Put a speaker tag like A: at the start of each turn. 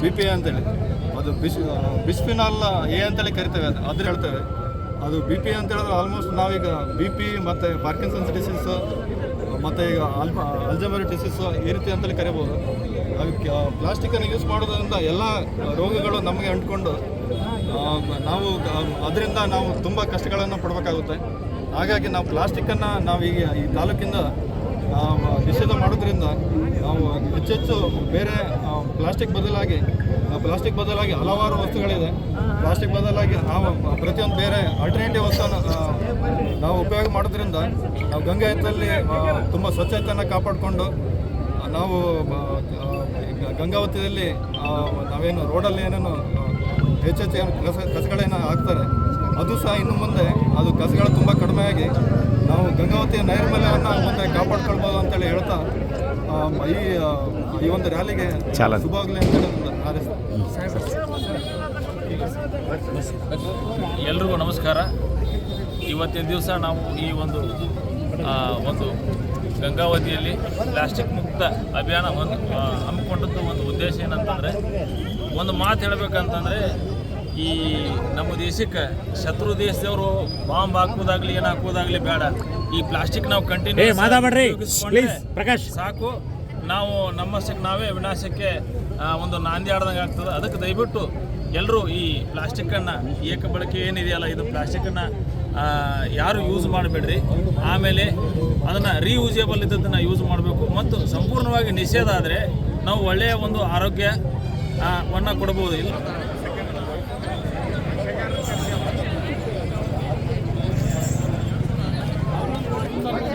A: B P ಅಂತೇಳಿ. ಅದು ಬಿಸ್ ಬಿಸ್ಫಿನಾಲ್ ಎ ಅಂತೇಳಿ ಕರಿತೇವೆ ಅದು. ಅದ್ರ ಹೇಳ್ತೇವೆ. ಅದು ಬಿ ಪಿ ಅಂತ ಹೇಳಿದ್ರೆ ಆಲ್ಮೋಸ್ಟ್ ನಾವೀಗ ಬಿ ಪಿ ಮತ್ತು ಪಾರ್ಕಿನ್ಸನ್ಸ್ ಡಿಸೀಸ್ ಮತ್ತು ಈಗ ಅಲ್ ಅಲ್ಜಮರಿ ಡಿಸೀಸ್ ಈ ರೀತಿ ಅಂತೇಳಿ ಕರಿಬೋದು. ಅದಕ್ಕೆ ಪ್ಲಾಸ್ಟಿಕನ್ನು ಯೂಸ್ ಮಾಡೋದ್ರಿಂದ ಎಲ್ಲ ರೋಗಗಳು ನಮಗೆ ಅಂಟ್ಕೊಂಡು ನಾವು ಅದರಿಂದ ನಾವು ತುಂಬ ಕಷ್ಟಗಳನ್ನು ಪಡಬೇಕಾಗುತ್ತೆ. ಹಾಗಾಗಿ ನಾವು ಪ್ಲಾಸ್ಟಿಕ್ಕನ್ನು ನಾವೀಗ ಈ ತಾಲೂಕಿಂದ ಮಾಡೋದ್ರಿಂದ ನಾವು ಹೆಚ್ಚೆಚ್ಚು ಬೇರೆ ಪ್ಲಾಸ್ಟಿಕ್ ಬದಲಾಗಿ ಪ್ಲಾಸ್ಟಿಕ್ ಬದಲಾಗಿ ಹಲವಾರು ವಸ್ತುಗಳಿದೆ. ಪ್ಲಾಸ್ಟಿಕ್ ಬದಲಾಗಿ ನಾವು ಪ್ರತಿಯೊಂದು ಬೇರೆ ಆಲ್ಟರ್ನೇಟಿವ್ ವಸ್ತುವನ್ನು ನಾವು ಉಪಯೋಗ ಮಾಡೋದ್ರಿಂದ ನಾವು ಗಂಗಾ ಎತ್ತಲ್ಲಿ ತುಂಬ ಸ್ವಚ್ಛತೆಯನ್ನು ಕಾಪಾಡಿಕೊಂಡು, ನಾವು ಗಂಗಾವತಿಯಲ್ಲಿ ನಾವೇನು ರೋಡಲ್ಲಿ ಏನೇನು ಹೆಚ್ಚೆಚ್ಚು ಏನು ಕಸ ಕಸಗಳೇನು ಹಾಕ್ತಾರೆ, ಅದು ಸಹ ಇನ್ನು ಮುಂದೆ ಅದು ಕಸಗಳು ತುಂಬ ಕಡಿಮೆಯಾಗಿ ನಾವು ಗಂಗಾವತಿಯ ನೈರ್ಮಲ್ಯವನ್ನು ಮುಂದೆ ಕಾಪಾಡ್ಕೊಳ್ಬೋದು ಅಂತೇಳಿ ಹೇಳ್ತಾ ಈ ಈ ಒಂದು ರ್ಯಾಲಿಗೆ
B: ಶುಭಾಗಲಿ
A: ಶುಭವಾಗಲಿ ಅಂತೇಳಿ
C: ಎಲ್ರಿಗೂ ನಮಸ್ಕಾರ. ಇವತ್ತಿನ ದಿವಸ ನಾವು ಈ ಒಂದು ಒಂದು ಗಂಗಾವತಿಯಲ್ಲಿ ಪ್ಲಾಸ್ಟಿಕ್ ಮುಕ್ತ ಅಭಿಯಾನ ಒಂದು ಹಮ್ಮಿಕೊಂಡದ್ದು ಒಂದು ಉದ್ದೇಶ ಏನಂತಂದರೆ ಒಂದು ಮಾತು ಹೇಳಬೇಕಂತಂದರೆ ಈ ನಮ್ಮ ದೇಶಕ್ಕೆ ಶತ್ರು ದೇಶದವರು ಬಾಂಬ್ ಹಾಕೋದಾಗ್ಲಿ ಏನು ಹಾಕೋದಾಗ್ಲಿ ಬೇಡ. ಈ ಪ್ಲಾಸ್ಟಿಕ್ ನಾವು ಕಂಟಿನ್ಯೂ. ಸಾಕು. ನಾವು ನಮ್ಮಷ್ಟಕ್ಕೆ ನಾವೇ ವಿನಾಶಕ್ಕೆ ಒಂದು ನಾಂದಿ ಆಡ್ದಂಗೆ ಆಗ್ತದೆ. ಅದಕ್ಕೆ ದಯವಿಟ್ಟು ಎಲ್ಲರೂ ಈ ಪ್ಲಾಸ್ಟಿಕ್ಕನ್ನು ಏಕ ಬಳಕೆ ಏನಿದೆಯಲ್ಲ ಇದು ಪ್ಲಾಸ್ಟಿಕ್ಕನ್ನು ಯಾರು ಯೂಸ್ ಮಾಡಬೇಡ್ರಿ. ಆಮೇಲೆ ಅದನ್ನು ರೀಯೂಸೇಬಲ್ ಇದ್ದದನ್ನು ಯೂಸ್ ಮಾಡಬೇಕು. ಮತ್ತು ಸಂಪೂರ್ಣವಾಗಿ ನಿಷೇಧ ಆದರೆ ನಾವು ಒಳ್ಳೆಯ ಒಂದು